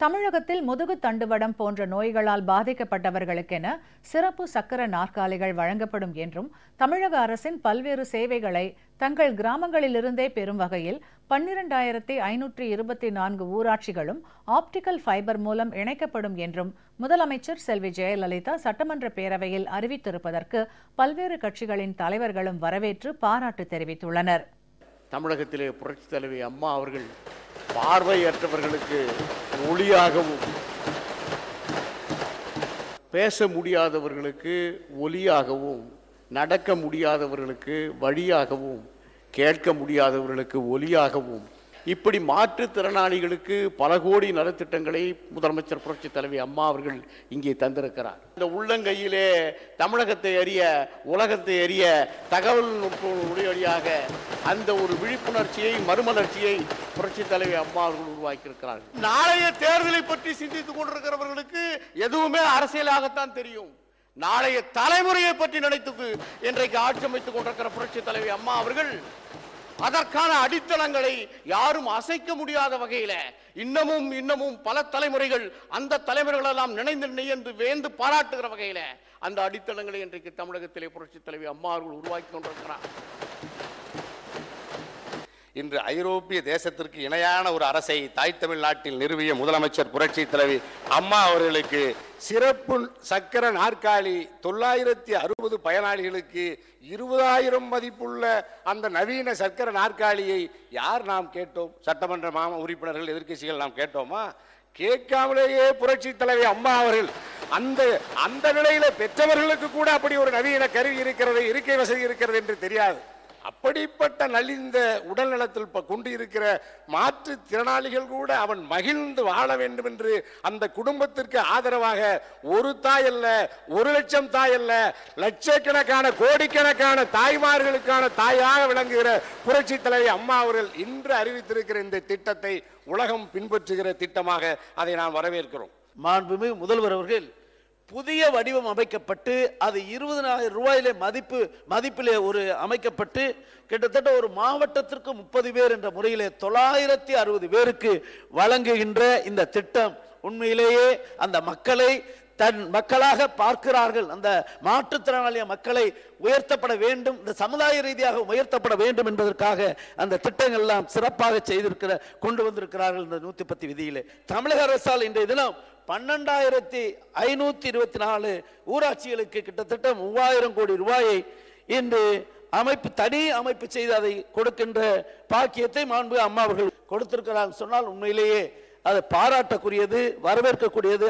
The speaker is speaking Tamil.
தமிழகத்தில் முதுகு தண்டுவடம் போன்ற நோய்களால் பாதிக்கப்பட்டவர்களுக்கென சிறப்பு சக்கர நாற்காலிகள் வழங்கப்படும் என்றும் தமிழக அரசின் பல்வேறு சேவைகளை தங்கள் கிராமங்களிலிருந்தே பெறும் வகையில் பன்னிரண்டாயிரத்தி ஐநூற்றி இருபத்தி நான்கு ஊராட்சிகளும் ஆப்டிக்கல் ஃபைபர் மூலம் இணைக்கப்படும் என்றும் முதலமைச்சர் செல்வி ஜெயலலிதா சட்டமன்ற பேரவையில் அறிவித்திருப்பதற்கு பல்வேறு கட்சிகளின் தலைவர்களும் வரவேற்று பாராட்டு தெரிவித்துள்ளனர். தமிழகத்திலே புரட்சி தலைவி அம்மா அவர்கள் பார்வையற்றவர்களுக்கு ஒளியாகவும் பேச முடியாதவர்களுக்கு ஒலியாகவும் நடக்க முடியாதவர்களுக்கு வழியாகவும் கேட்க முடியாதவர்களுக்கு ஒலியாகவும் இப்படி மாற்றுத்திறனாளிகளுக்கு பல கோடி நலத்திட்டங்களை முதலமைச்சர் புரட்சித் தலைவி அம்மா அவர்கள் இங்கே தந்திருக்கிறார். இந்த உள்ளங்கையிலே தமிழகத்தை அறிய உலகத்தை அறிய தகவல் வழியாக அந்த ஒரு விழிப்புணர்ச்சியை மறுமலர்ச்சியை புரட்சித் தலைவி அம்மா அவர்கள் உருவாக்கியிருக்கிறார்கள். நாளைய தேர்தலை பற்றி சிந்தித்துக் கொண்டிருக்கிறவர்களுக்கு எதுவுமே அரசியலாகத்தான் தெரியும். நாளைய தலைமுறையை பற்றி நினைத்து இன்றைக்கு ஆட்சி அமைத்துக் கொண்டிருக்கிற புரட்சித் தலைவி அம்மா அவர்கள் அதற்கான அடித்தளங்களை யாரும் அசைக்க முடியாத வகையில இன்னமும் இன்னமும் பல தலைமுறைகள் அந்த தலைமுறைகள் எல்லாம் நினைந்து நினைந்து வேந்து பாராட்டுகிற வகையில அந்த அடித்தளங்களை இன்றைக்கு தமிழகத்திலே புரட்சித் தலைவி அம்மா அவர்கள் உருவாக்கி கொண்டிருக்கிறார். இன்று ஐரோப்பிய தேசத்திற்கு இணையான ஒரு அரசை தாய் தமிழ்நாட்டில் நிறுவிய முதலமைச்சர் புரட்சி தலைவி அம்மா அவர்களுக்கு சிறப்பு சக்கர நாற்காலி தொள்ளாயிரத்தி அறுபது பயனாளிகளுக்கு இருபதாயிரம் மதிப்புள்ள அந்த நவீன சக்கர நாற்காலியை யார் நாம் கேட்டோம்? சட்டமன்ற மாம உறுப்பினர்கள் எதிர்கட்சிகள் நாம் கேட்டோமா? கேட்காமலேயே புரட்சி தலைவி அம்மா அவர்கள் அந்த அந்த நிலையில பெற்றவர்களுக்கு கூட அப்படி ஒரு நவீன கருவி இருக்கிறது இருக்கை வசதி இருக்கிறது என்று தெரியாது. அப்படிப்பட்ட நலிந்த உடல் நலத்தில் கொண்டு இருக்கிற மாற்றுத்திறனாளிகள் கூட அவன் மகிழ்ந்து வாழ வேண்டும் என்று அந்த குடும்பத்திற்கு ஆதரவாக ஒரு தாய் அல்ல ஒரு லட்சம் தாய் அல்ல லட்சக்கணக்கான கோடிக்கணக்கான தாய்மார்களுக்கான தாயாக விளங்குகிற புரட்சி தலைவி அம்மா அவர்கள் இன்று அறிவித்திருக்கிற இந்த திட்டத்தை உலகம் பின்பற்றுகிற திட்டமாக அதை நாம் வரவேற்கிறோம். மாண்புமிகு முதல்வர் அவர்கள் புதிய வடிவம் அமைக்கப்பட்டு அது இருபதனாயிரம் ரூபாயிலே மதிப்பு மதிப்பிலே ஒரு அமைக்கப்பட்டு கிட்டத்தட்ட ஒரு மாவட்டத்திற்கு முப்பது பேர் என்ற முறையிலே தொள்ளாயிரத்தி அறுபது பேருக்கு வழங்குகின்ற இந்த திட்டம். உண்மையிலேயே அந்த மக்களை தன் மக்களாக பார்க்கிறார்கள். அந்த மாற்றுத்திறனாளிய மக்களை உயர்த்தப்பட வேண்டும் இந்த சமுதாய ரீதியாக உயர்த்தப்பட வேண்டும் என்பதற்காக அந்த திட்டங்கள் எல்லாம் சிறப்பாக செய்திருக்கிற கொண்டு வந்திருக்கிறார்கள் இந்த நூத்தி பத்து விதியிலே. தமிழக அரசால் இன்றைய தினம் பன்னெண்டாயிரத்தி ஐநூத்தி இருபத்தி நாலு ஊராட்சிகளுக்கு கிட்டத்தட்ட மூவாயிரம் கோடி ரூபாயை இன்று அமைப்பு தனி அமைப்பு செய்து அதை கொடுக்கின்ற பாக்கியத்தை மாண்பு அம்மா அவர்கள் கொடுத்திருக்கிறார்கள். சொன்னால் உண்மையிலேயே அது பாராட்டக்கூடியது வரவேற்கக்கூடியது.